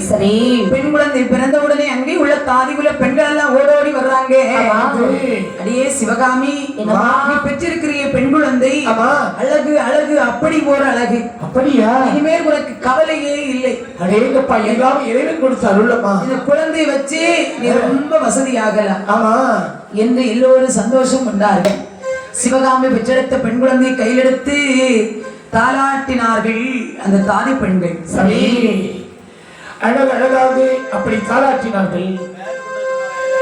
சரி. பெண் குழந்தை பிறந்த உடனே அங்கே உள்ள தாதிகுல பெண்கள் எல்லாம் ஓடோடி வர்றாங்க. ஆமா. அடியே சிவகாமி பெற்றிருக்கிறிய பெண் குழந்தை. அழகு அழகு அப்படி போற அழகு. அப்படியா? இனிமேல் உனக்கு கவலையே இல்லை. அடேங்கப்பா எல்லாம் இறைவன் கொடுத்த அருளம்மா. இந்த குழந்தை வச்சு நீ ரொம்ப வசதியாகலாம். ஆமா. என்று எல்லோரும் சந்தோஷம் கொண்டார்கள். சிவகாமி பெற்றெடுத்த பெண் குழந்தையை கையிலெடுத்து தாலாட்டினார்கள் அந்த தாதி பெண்கள். சரி. அழகு அழகாக அப்படி தாளாற்றினார்கள்.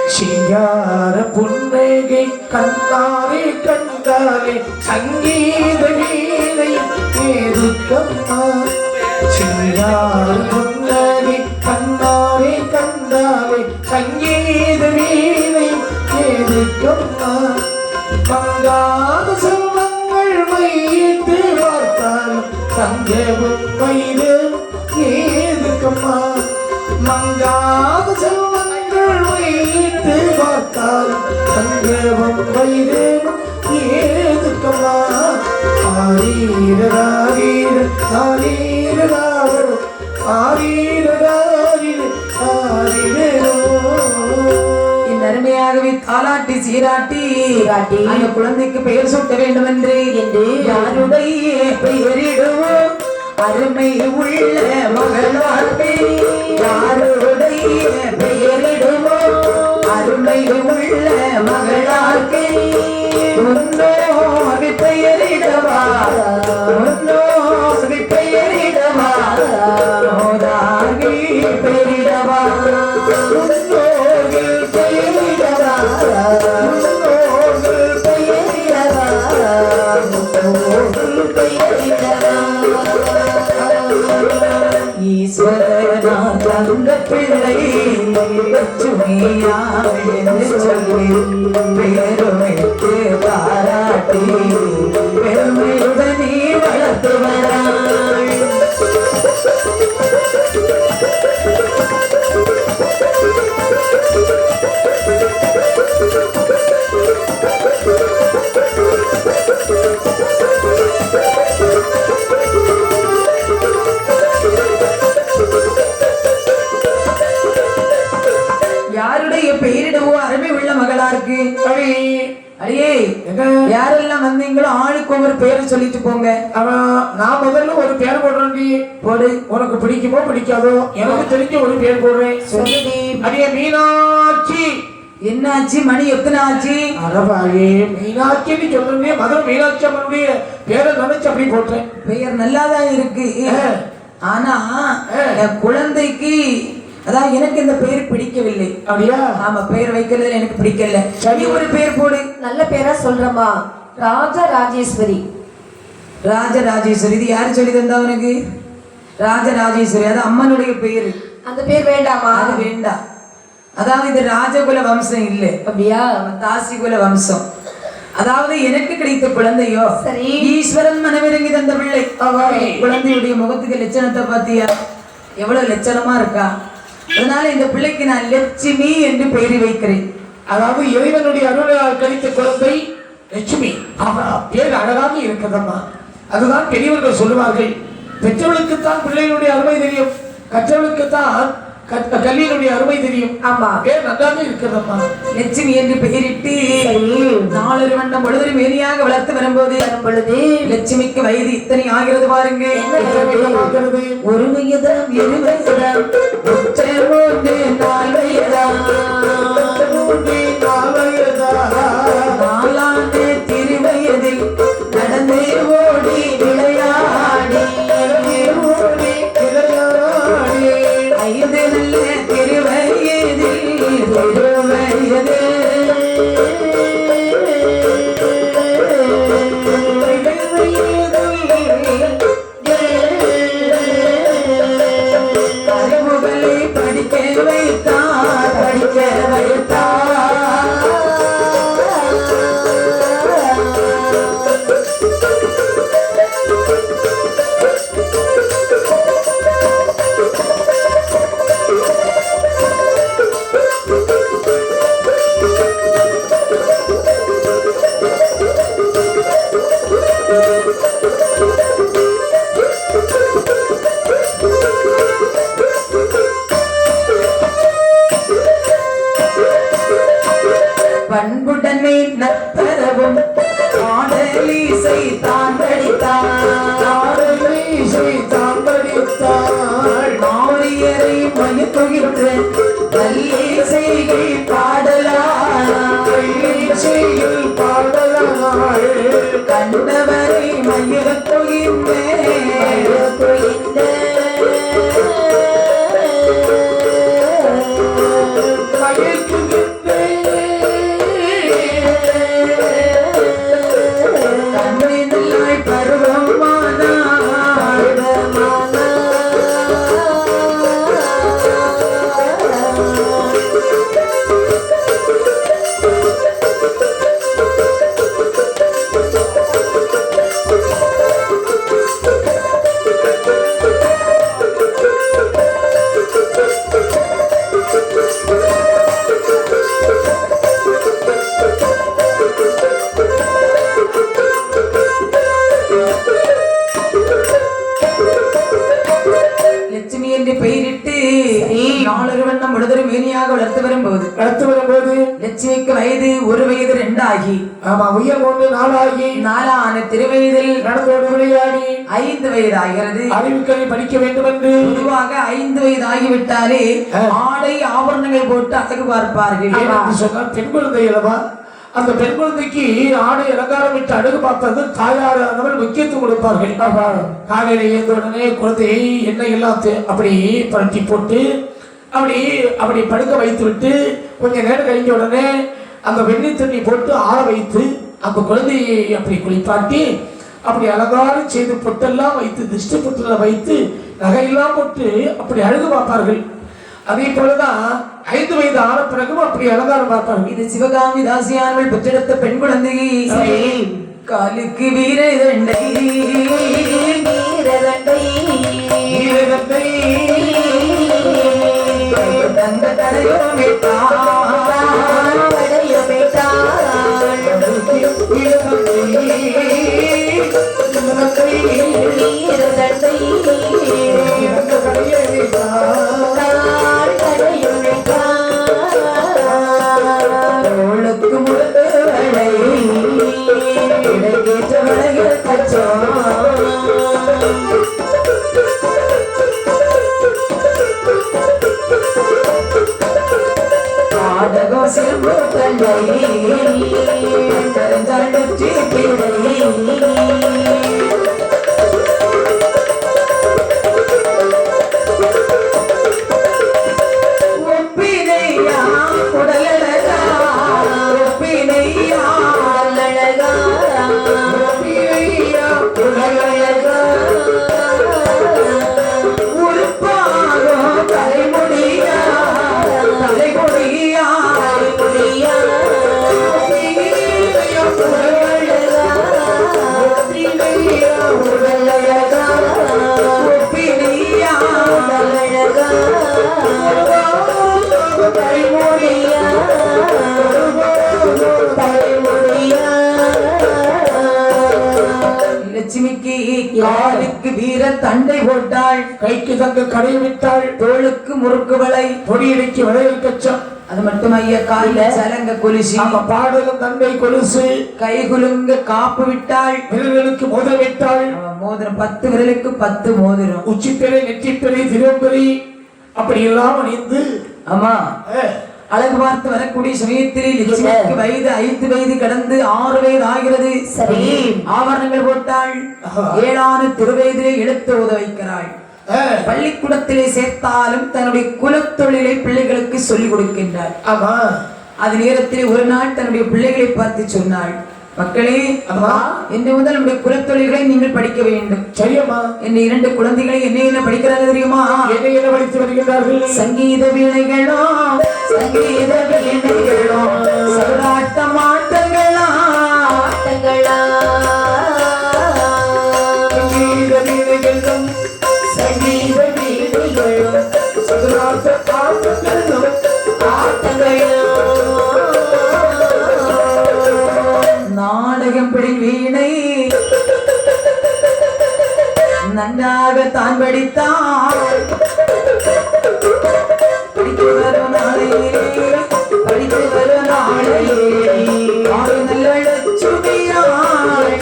சிங்கார புன்னகை கண்டாரே கண்டாரே சங்கீத வீணையும் ஏதுக்கம்மா? சிங்கார புன்னகை கண்டாரே கண்டாரே சங்கீத வீணையும் ஏதுக்கம்மா? பங்காத செல்வங்கள் வைத்து பார்த்தாலும் தங்கமும் உண்மை தங்கமும் வயிறும் ஏதுக்கம்மா? ஆரீரராரீர ஆரீரராரோ ஆரீரராரீர ஆரீரரோ. என் அருமையாகவே தாலாட்டி சீராட்டி. அந்த குழந்தைக்கு பெயர் சூட்ட வேண்டும் என்று. என்று யாருடைய பெயரிடுவோம் அருமை உள்ள மகளாட்டி யாருடைய பெயரிடுவோம் அருமை தந்த பிள்ளை லட்சுமியா என்று சொல்லி ஒவ்வொரு பெயரை சொல்லிட்டு போங்க. அவன் நான் முதல்ல ஒரு பேர் போடுறேன் போடு. உனக்கு பிடிக்குமோ பிடிக்காதோ எனக்கு தெரிஞ்ச ஒரு பேர் போடுறேன். சொல்லுடி. அடியே மீனாட்சி. என்னாச்சு? மணி எத்தனை ஆச்சு? அரபாயே மீனாட்சின்னு சொல்றேனே மதுரை மீனாட்சி அம்மனுடைய பேரை நினைச்சு அப்படி போட்டேன் பெயர் நல்லாதான் இருக்கு. ஆனா. என் குழந்தைக்கு அதான் எனக்கு இந்த பெயர் பிடிக்கவில்லை. அப்படியா? ஆமா பெயர் வைக்கிறது எனக்கு பிடிக்கல. சரி. ஒரு பெயர் போடு. நல்ல பேரா சொல்றமா ராஜ ராஜேஸ்வரி ராஜராஜேஸ்வரி இது யாரு சொல்லி தந்தா உனக்கு? ராஜராஜேஸ்வரி அது அம்மனுடைய பெயர் அந்த பேர் வேண்டாமா? அது வேண்டாம் அதாவது இது ராஜகுல வம்சம் இல்லை. அப்படியா? நம்ம தாசிகுல வம்சம். அதாவது எனக்கு கிடைத்த குழந்தையோ சரி. ஈஸ்வரன் மனமிறங்கி தந்த பிள்ளை. குழந்தையுடைய முகத்துக்கு லட்சணத்தை பாத்தியா? எவ்வளவு லட்சணமா இருக்கா? அதனால இந்த பிள்ளைக்கு நான் லட்சுமி என்று பெயர் வைக்கிறேன். அதாவது இறைவனுடைய அருளால் லட்சுமி ஆமா பேர் அழகாக இருக்கிறதம்மா அதுதான் பெரியவர்கள் சொல்லுவார்கள் பெற்றவளுக்குத்தான் பிள்ளைகளுடைய அருமை தெரியும் கற்றவளுக்குத்தான் கற்ற கல்வியினுடைய அருமை தெரியும். ஆமா. பேர் நன்றாக இருக்கிறதம்மா? லட்சுமி என்று பெயரிட்டு நாலொரு வண்டம் பொழுது மேனியாக வளர்த்து வரும்போது வரும் பொழுது லட்சுமிக்கு வயது இத்தனை ஆகிறது பாருங்க. ஒரு வயதாம் இரு வயதாம் நாலு வயதாம் my ரெண்டாகி ஆமா உயர் ஒன்று நாளாகி நாலான திருவயதில் நடந்தோடு விளையாடி. ஐந்து வயது ஆகிறது அறிவுக்கலை படிக்க வேண்டும் என்று பொதுவாக ஐந்து வயது ஆகிவிட்டாலே ஆடை ஆபரணங்கள் போட்டு அழகு பார்ப்பார்கள். சொன்னால் பெண் குழந்தை அல்லவா அந்த பெண் குழந்தைக்கு ஆடை அலங்காரம் விட்டு அழகு பார்ப்பது தாயாரானவர் முக்கியத்துவம் கொடுப்பார்கள். காலையில எழுந்த உடனே குழந்தையை எண்ணெய் எல்லாம் அப்படி பரட்டி போட்டு அப்படி அப்படி படுக்க வைத்து விட்டு கொஞ்ச நேரம் கழிஞ்ச உடனே அந்த வெந்நீர் தண்ணி போட்டு ஆற வைத்து அந்த குழந்தையை அப்படி குளிப்பாட்டி அப்படி அலங்காரம் செய்து பொட்டெல்லாம் வைத்து திருஷ்டி பொட்டெல்லாம் வைத்து நகையெல்லாம் போட்டு அப்படி அழகு பார்ப்பார்கள். அதே போலதான் ஐந்து வயது ஆன பிறகும் அப்படி அலங்காரம் பார்ப்பார்கள். இது சிவகாமி தாசியானவள் பெற்றெடுத்த பெண் குழந்தை காலுக்கு வீர தண்டை தங்க தடையோ தோளுக்கு பாடகம் சிலம்பு தந்தை தெரிஞ்சால் தங்க கடை விட்டாள் தோளுக்கு முறுக்கு வளை பொடியடிக்கு வளையல் கச்சம் அது மட்டும் ஐயா காலில சலங்க கொலுசி. நம்ம பாடலும் தந்தை கொலுசு. கை குலுங்க காப்பு விட்டாள் விரல்களுக்கு முத விட்டாள் அவன் மோதிரம் பத்து விரலுக்கு பத்து மோதிரம். உச்சிப்பெறை நெற்றிப்பெறை திருவம்பெறி அப்படி எல்லாம் அணிந்து. ஆமா. அழகு பார்த்து வரக்கூடிய சமயத்தில் வயது ஐந்து வயது கடந்து ஆறு வயது ஆகிறது. சரி. ஆபரணங்கள் போட்டாள் ஏழான திருவயதிலே எழுத்து உத வைக்கிறாள். அஹ், பள்ளிக்கூடத்திலே சேர்த்தாலும் தன்னுடைய குலத்தொழிலை பிள்ளைகளுக்கு சொல்லிக் கொடுக்கின்றாள் ஆமா. அது நேரத்தில் ஒரு நாள் தன்னுடைய பிள்ளைகளை பார்த்து சொன்னாள் மக்களே அம்மா இன்று முதல் நம்முடைய குலத்தொழில்களை நீங்கள் படிக்க வேண்டும். சரியம்மா. என் இரண்டு குழந்தைகளை என்ன என்ன படிக்கிறாங்க தெரியுமா? என்ன என்ன படித்து வருகிறார்கள் சங்கீத வீணைகளோ சங்கீத வீணைகளோ சதுராட்டம் நன்றாக தான் படித்தான் படித்து வரும் நாளையிலே படித்து வரும் நாளையிலே நல்ல சுமியா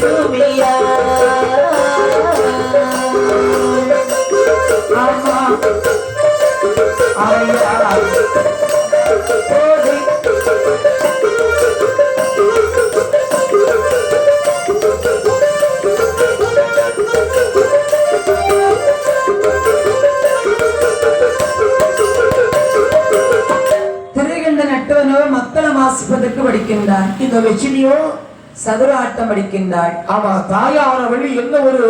சுமியா. ஆமா. வாசிப்பதற்கு இந்த லட்சுமியோ சதுர ஆட்டம் படிக்கின்றாள் ஆமா தாயானவள் என்ன ஒரு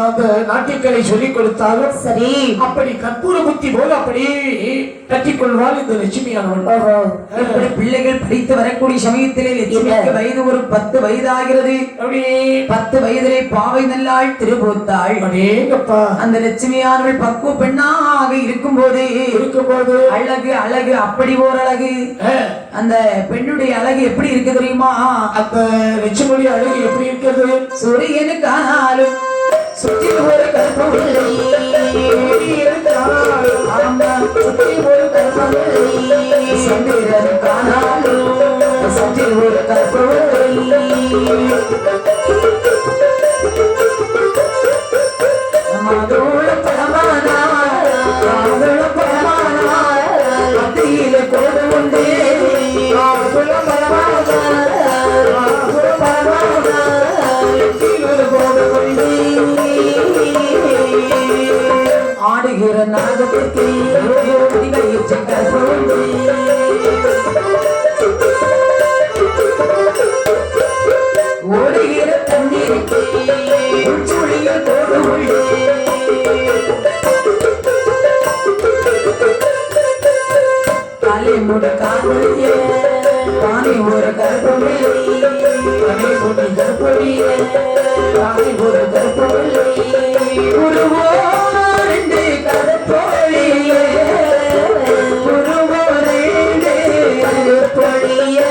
அந்த நாட்டியக்கலை சொல்லிக் கொடுத்தாலும் சரி. அப்படி கற்பூர புத்தி போல அப்படியே கட்டிக் கொள்வாள் இந்த லட்சுமியானவள். பிள்ளைகள் படித்து வரக்கூடிய சமயத்திலே லட்சுமிக்கு வயது ஒரு பத்து வயதாகிறது. பத்து வயதிலே பாவை நல்லாள் திருபூத்தாள். அந்த லட்சுமியானவள் பக்குவ பெண்ணாக இருக்கும் போதே இருக்கும்போது. அழகு அழகு அப்படி ஓர் அழகு அந்த பெண்ணுடைய அழகு எப்படி இருக்கு தெரியுமா? அந்த லட்சுமணி அழகு எப்படி இருக்கிறது? சூரியனுக்கு ஆனாலும் சுற்றி ஒரு கருப்பு வெள்ளை. சுற்றி ஒரு கருப்பு சந்திரனுக்கானாலும் சந்திரனுக்கு சுற்றி ஒரு கருப்பு தலைமுடி காதலிய தானே ஒரு கற்பனை தனி ஒரு கற்பனை தானே ஒரு உருவோ ரெண்டு கற்பொழியே உருவோ ரெண்டு கற்பொழியே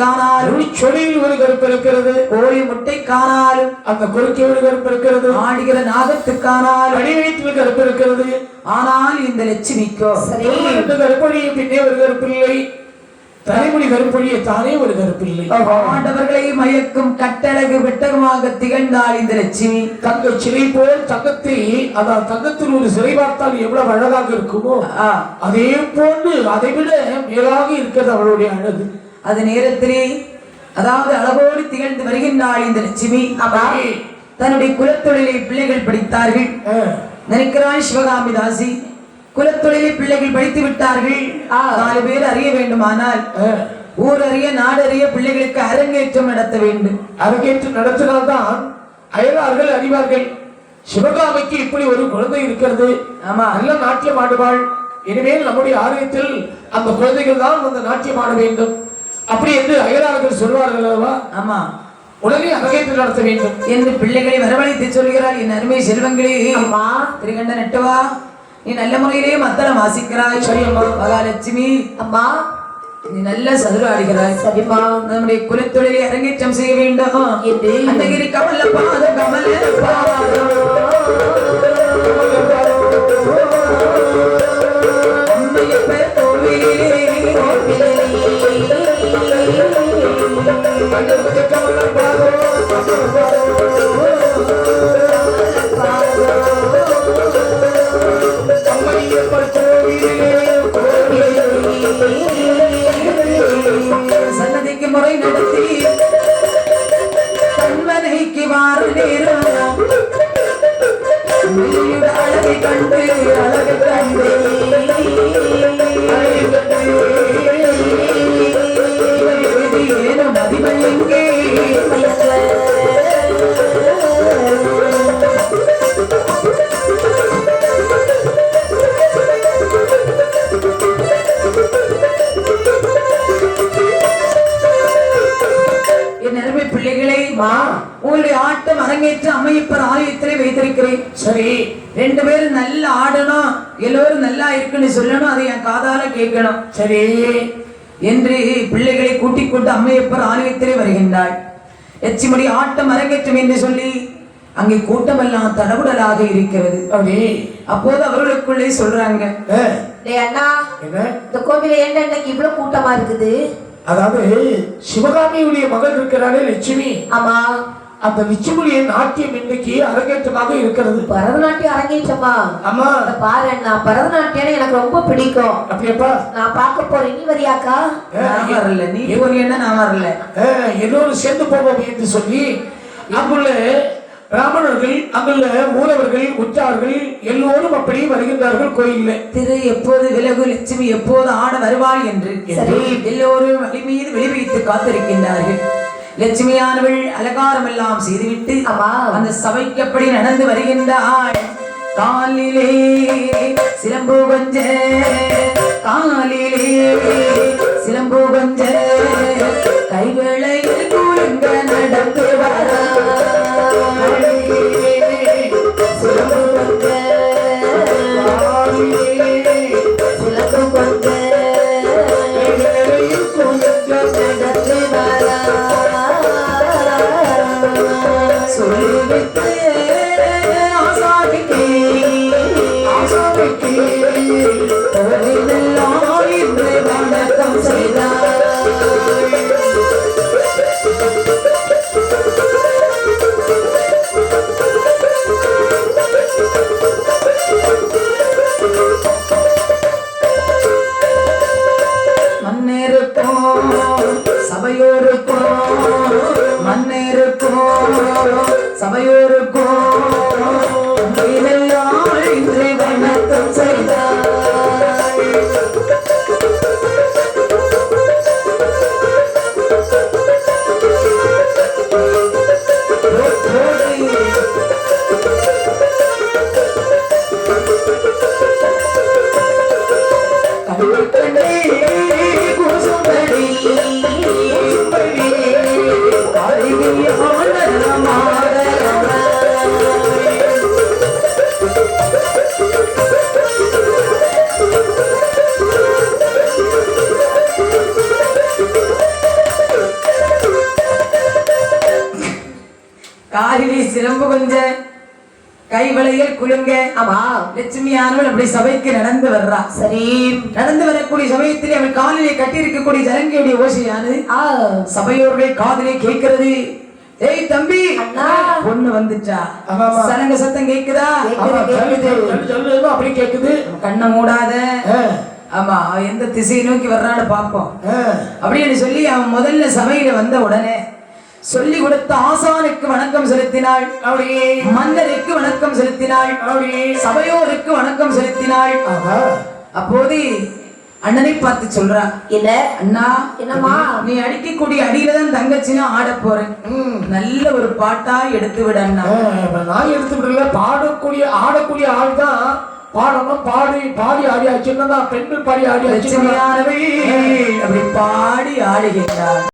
தண்ணீருக்கானாலும் சொலியில் ஒரு கருப்பு இருக்கிறது. கோழி முட்டைக்கானாலும் அந்த குறுக்கே ஒரு கருப்பு இருக்கிறது. ஆடுகிற நாகத்துக்கானாலும் அடிவயிற்றில் கருப்பு இருக்கிறது. ஆனால் இந்த லட்சுமிக்கோ? சரி. ரெண்டு கருப்பொழியை பின்னே ஒரு கருப்பில்லை. தலைமுடி கருப்பொழியை தானே ஒரு கருப்பில்லை. ஆண்டவர்களை மயக்கும் கட்டழகு வெட்டகமாக திகழ்ந்தாள் இந்த லட்சுமி. தங்க சிலை போல் தங்கத்தை அதான் தங்கத்தில் ஒரு சிலை பார்த்தால் எவ்வளவு அழகாக இருக்குமோ. அதே போன்று அதை விட மேலாக இருக்கிறது அவளுடைய அழகு. அது நேரத்திலே அதாவது அழகோடு திகழ்ந்து வருகின்றாள் இந்த லட்சுமி. ஆமாம். தன்னுடைய குலத்தொழிலை பிள்ளைகள் படித்தார்கள். நினைக்கிறாள் சிவகாமி தாசி குலத்தொழிலை பிள்ளைகள் படித்து விட்டார்கள். நாலு பேர் அறிய வேண்டுமானால். ஊர் அறிய நாடறிய பிள்ளைகளுக்கு அரங்கேற்றம் நடத்த வேண்டும். அரங்கேற்று நடத்தினால்தான் அயலார்கள் அறிவார்கள். சிவகாமிக்கு இப்படி ஒரு குழந்தை இருக்கிறது. ஆமா. நல்ல நாட்டியம் ஆடுவாள். இனிமேல் நம்முடைய ஆலயத்தில் அந்த குழந்தைகள் தான் அந்த நாட்டியம் ஆட வேண்டும். அப்படி என்று அயலார்கள் சொல்வார்கள் அல்லவா? ஆமா. உடனே அரங்கேற்று நடத்த வேண்டும். என்று பிள்ளைகளை வரவழைத்து சொல்கிறாள் என் அருமை செல்வங்களே அம்மா திருகண்ட நட்டுவா நீ நல்ல முறையிலே மத்தளம் வாசிக்கிறாய். சரியம்மா. மகாலட்சுமி அம்மா. நீ நல்ல சதுர ஆடுகிறாய். சரிம்மா நம்முடைய குலத்தொழிலை அரங்கேற்றம் செய்ய வேண்டும். என்று அன்னகிரி கமல பாத கமல அம்மையப்ப சன்னதிக்கு முறை நடத்தி தன்மனைக்கு வார நேரம் மெல்லியுட அழகை கண்டு இருக்குன்னு சொல்லணும் அதை என் காதால கேட்கணும். சரி என்று பிள்ளைகளை கூட்டிக் கொண்டு அம்மையப்பர் ஆலயத்திலே வருகின்றாள். எச்சிமடி ஆட்டம் அரங்கேற்றம் என்று சொல்லி அங்கே கூட்டமெல்லாம் தடபுடலாக இருக்கிறது. அப்படி? அப்போது அவர்களுக்குள்ளே சொல்றாங்க அண்ணா என்ன? இந்த கோவில ஏன்டா இன்னைக்கு இவ்வளவு கூட்டமா இருக்குது? அதாவது சிவகாமியுடைய மகள் இருக்கிறாளே லட்சுமி. ஆமா. அந்த லட்சுமியுடைய நாட்டியம் இன்னைக்கு அரங்கேற்றமாக இருக்கிறது. பரதநாட்டியம் அரங்கேற்றமா? ஆமா. பாரு அண்ணா பரதநாட்டியம் எனக்கு ரொம்ப பிடிக்கும். அப்படியாப்பா? நான் பார்க்க போறேன். நீ வரியாக்கா? நான் வரல. நீ போறியன்னா நான் வரல. எல்லோரும் சேர்ந்து போவோம் என்று சொல்லி அங்குள்ள பிராமணர்கள் அங்குள்ள ஊரவர்கள் உற்றார்கள் எல்லோரும் அப்படி வருகின்றார்கள் கோயில்ல. திரு எப்போது விலகு லட்சுமி எப்போது ஆட வருவாள் என்று. எல்லோரும் வழி மீது வெளி வைத்து காத்திருக்கின்றார்கள். லட்சுமியானவள் அலங்காரம் எல்லாம் செய்துவிட்டு. அந்த சபைக்கு அப்படி நடந்து வருகின்றாள் காலிலே சிலம்பு கொஞ்ச காலிலே சிலம்பு கொஞ்ச கைவேளையில் குலுங்க மன்னருக்கும் சபையோருக்கும் மண்ணிருக்கும் சபையோரு கைவளையல் குலுங்க. ஆமா லட்சுமியானவள் அப்படி சபைக்கு நடந்து வர்றா. சரி. நடந்து வரக்கூடிய சமயத்திலே அவள் காலிலே கட்டியிருக்கக்கூடிய ஜலங்கையுடைய ஓசையானது ஆ சபையோர்கள் காதிலே கேட்கிறது. ஏய் தம்பி. பொண்ணு ஆமா. சலங்க சத்தம் கேக்குதா? அப்படி கேக்குது. கண்ணை மூடாத. ஆமா அவன் எந்த திசையை நோக்கி வர்றான்னு பார்ப்போம். அப்படின்னு சொல்லி அவன் முதல்ல சபையில வந்த உடனே சொல்லி கொடுத்த ஆசானுக்கு வணக்கம் செலுத்தினாள். அப்படி மன்னருக்கு வணக்கம் செலுத்தினாள். அப்படி சபையோருக்கு வணக்கம் செலுத்தினாள். ஆஹா, அப்போது அண்ணனை பார்த்து சொல்றா இல்ல அண்ணா என்னம்மா? நீ அடிக்கக்கூடிய அடியில தான் தங்கச்சினா ஆட போறேன். நல்ல ஒரு பாட்டா எடுத்து விட அண்ணா. நான் எடுத்துக்கிட்டல பாடக்கூடிய ஆடக்கூடிய ஆள் தான் பாடணும். பாடி பாடி ஆடியாச்சுன்னா பெண்கள் பாடி ஆடியாச்சு லட்சுமியானவள் அப்படி பாடி ஆடுகின்றாள்.